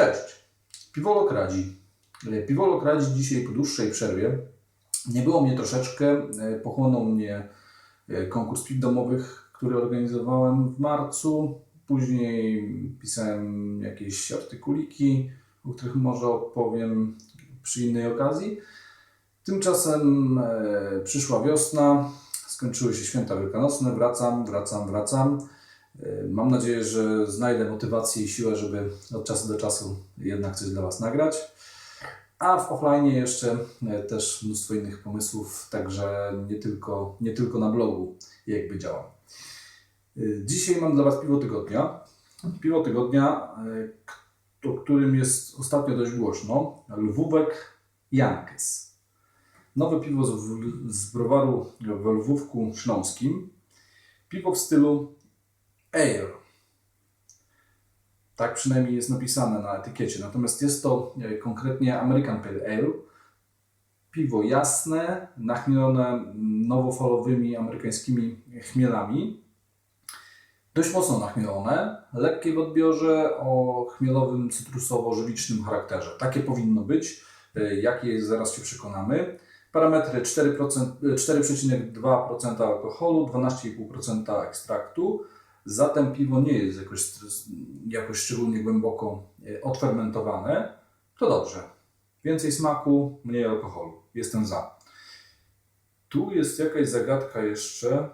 Cześć. Piwolog radzi. E, Piwolog radzi dzisiaj po dłuższej przerwie. Nie było mnie troszeczkę, e, pochłonął mnie e, konkurs piw domowych, który organizowałem w marcu. Później pisałem jakieś artykuliki, o których może opowiem przy innej okazji. Tymczasem przyszła wiosna, skończyły się święta wielkanocne, wracam, wracam, wracam. E, Mam nadzieję, że znajdę motywację i siłę, żeby od czasu do czasu jednak coś dla Was nagrać. A w offline jeszcze e, też mnóstwo innych pomysłów, także nie tylko, nie tylko na blogu jakby działam. E, Dzisiaj mam dla Was piwo tygodnia. Piwo tygodnia, o którym jest ostatnio dość głośno. Lwówek Jankes. Nowe piwo z, z browaru w Lwówku Śląskim. Piwo w stylu ale. Tak przynajmniej jest napisane na etykiecie. Natomiast jest to e, konkretnie American Pale Ale. Piwo jasne, nachmielone nowofalowymi amerykańskimi chmielami. Dość mocno nachmielone, lekkie w odbiorze, o chmielowym, cytrusowo-żywicznym charakterze. Takie powinno być, e, jakie zaraz się przekonamy. Parametry 4%, e, 4,2% alkoholu, 12,5% ekstraktu. Zatem piwo nie jest jakoś, jakoś szczególnie głęboko e, odfermentowane. To dobrze. Więcej smaku, mniej alkoholu. Jestem za. Tu jest jakaś zagadka jeszcze.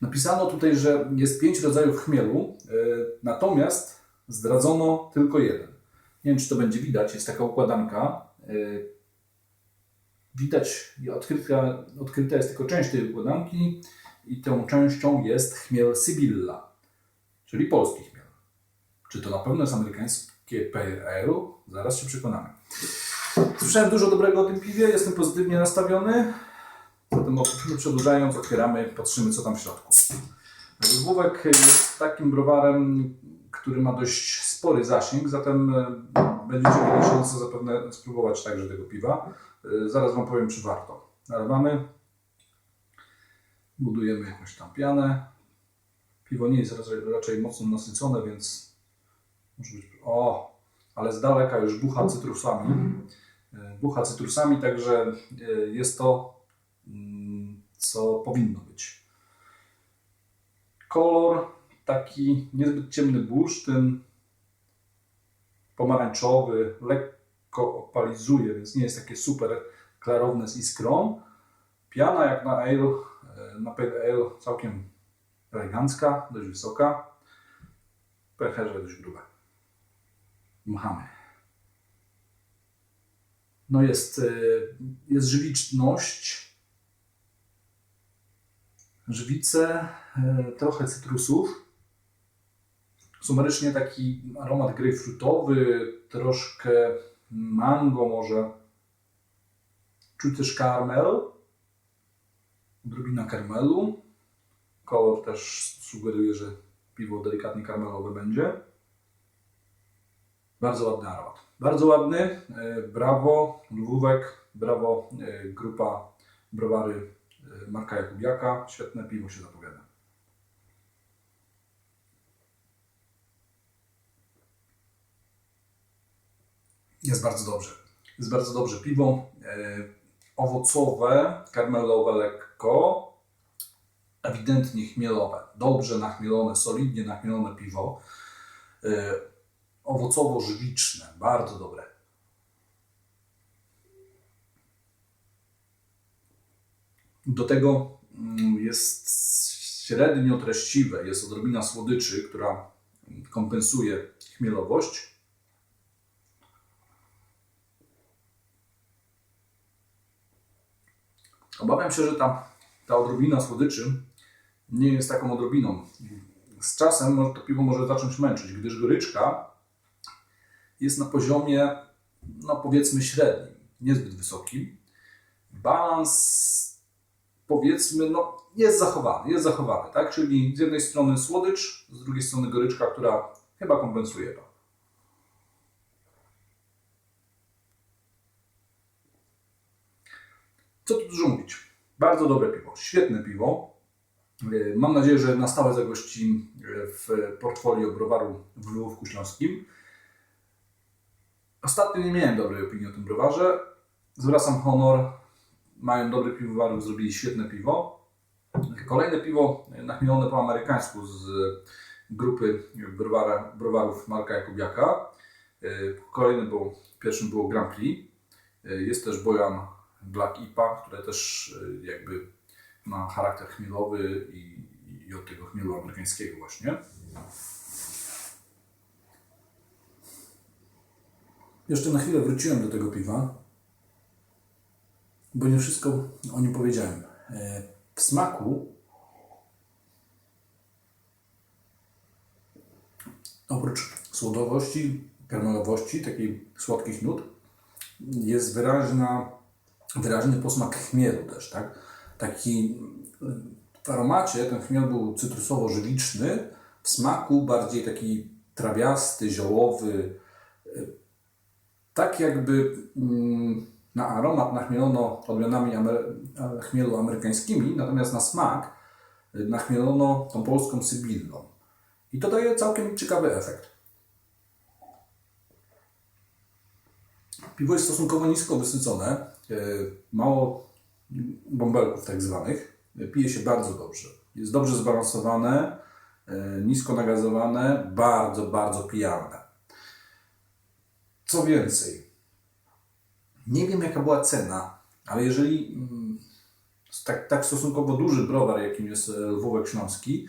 Napisano tutaj, że jest pięć rodzajów chmielu, e, natomiast zdradzono tylko jeden. Nie wiem, czy to będzie widać. Jest taka układanka. e, Widać, odkryta, odkryta jest tylko część tej układanki i tą częścią jest chmiel Sybilla, czyli polski chmiel. Czy to na pewno jest amerykańskie Pale Ale? Zaraz się przekonamy. Słyszałem dużo dobrego o tym piwie, jestem pozytywnie nastawiony. Zatem no, przedłużając, otwieramy, patrzymy co tam w środku. Lwówek jest takim browarem, który ma dość spory zasięg, zatem e, będziecie mieli szansę zapewne spróbować także tego piwa. E, Zaraz Wam powiem, czy warto. Nalewamy. Budujemy jakąś tam pianę. Piwo nie jest raczej, raczej mocno nasycone, więc może być. O, ale z daleka już bucha cytrusami. E, Bucha cytrusami, także e, jest to, mm, co powinno być. Kolor taki niezbyt ciemny bursztyn, pomarańczowy, lekko opalizuje, więc nie jest takie super klarowne z iskrą. Piana jak na ale, na pale ale całkiem elegancka, dość wysoka. Pecherze dość grube. Machamy. No jest, e, jest żywiczność, żywice, e, trochę cytrusów. Sumarycznie taki aromat grejpfrutowy, troszkę mango może. Czuć też karmel, odrobina karmelu. Kolor też sugeruje, że piwo delikatnie karmelowe będzie. Bardzo ładny aromat. Bardzo ładny. E, Brawo, Lwówek. Brawo, e, grupa browary e, Marka Jakubiaka. Świetne piwo się zapowiada. Jest bardzo dobrze. Jest bardzo dobrze. Piwo owocowe, karmelowe lekko, ewidentnie chmielowe. Dobrze nachmielone, solidnie nachmielone piwo. E, owocowo-żywiczne. Bardzo dobre. Do tego mm, jest średnio treściwe, jest odrobina słodyczy, która kompensuje chmielowość. Obawiam się, że ta, ta odrobina słodyczy nie jest taką odrobiną. Z czasem to piwo może zacząć męczyć, gdyż goryczka jest na poziomie, no powiedzmy średnim, niezbyt wysokim. Balans, powiedzmy, no jest zachowany, jest zachowany, tak? Czyli z jednej strony słodycz, z drugiej strony goryczka, która chyba kompensuje to. Co tu dużo mówić? Bardzo dobre piwo, świetne piwo. Yy, Mam nadzieję, że na stałe zagości yy, w portfolio browaru w Lwówku Śląskim. Ostatnio nie miałem dobrej opinii o tym browarze. Zwracam honor. Mają dobry piwowarów, zrobili świetne piwo. Kolejne piwo nachmielone po amerykańsku z grupy browara, browarów Marka Jakubiaka. Y, Kolejny był, pierwszym było Grand Prix. Y, Jest też Bojan Black IPA, które też y, jakby ma charakter chmielowy i, i od tego chmielu amerykańskiego właśnie. Jeszcze na chwilę wróciłem do tego piwa, bo nie wszystko o nim powiedziałem. E, W smaku oprócz słodowości, karmelowości, takich słodkich nut, jest wyraźna, wyraźny posmak chmielu też, tak? Taki w aromacie ten chmiel był cytrusowo-żywiczny, w smaku bardziej taki trawiasty, ziołowy, tak jakby mm, na aromat nachmielono odmianami e, chmielu amerykańskimi, natomiast na smak y, nachmielono tą polską sybillą. I to daje całkiem ciekawy efekt. Piwo jest stosunkowo nisko wysycone, y, mało bąbelków tak zwanych. Y, Pije się bardzo dobrze. Jest dobrze zbalansowane, y, nisko nagazowane, bardzo, bardzo pijalne. Co więcej, nie wiem jaka była cena, ale jeżeli mm, tak, tak stosunkowo duży browar, jakim jest e, Lwówek Śląski,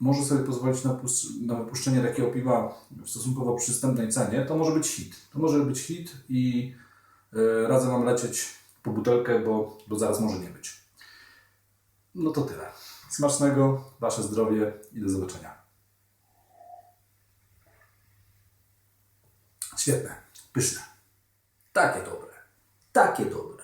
może sobie pozwolić na, na wypuszczenie takiego piwa w stosunkowo przystępnej cenie, to może być hit. To może być hit i e, radzę Wam lecieć po butelkę, bo, bo zaraz może nie być. No to tyle. Smacznego, Wasze zdrowie i do zobaczenia. Świetne, pyszne. Takie dobre. Takie dobre.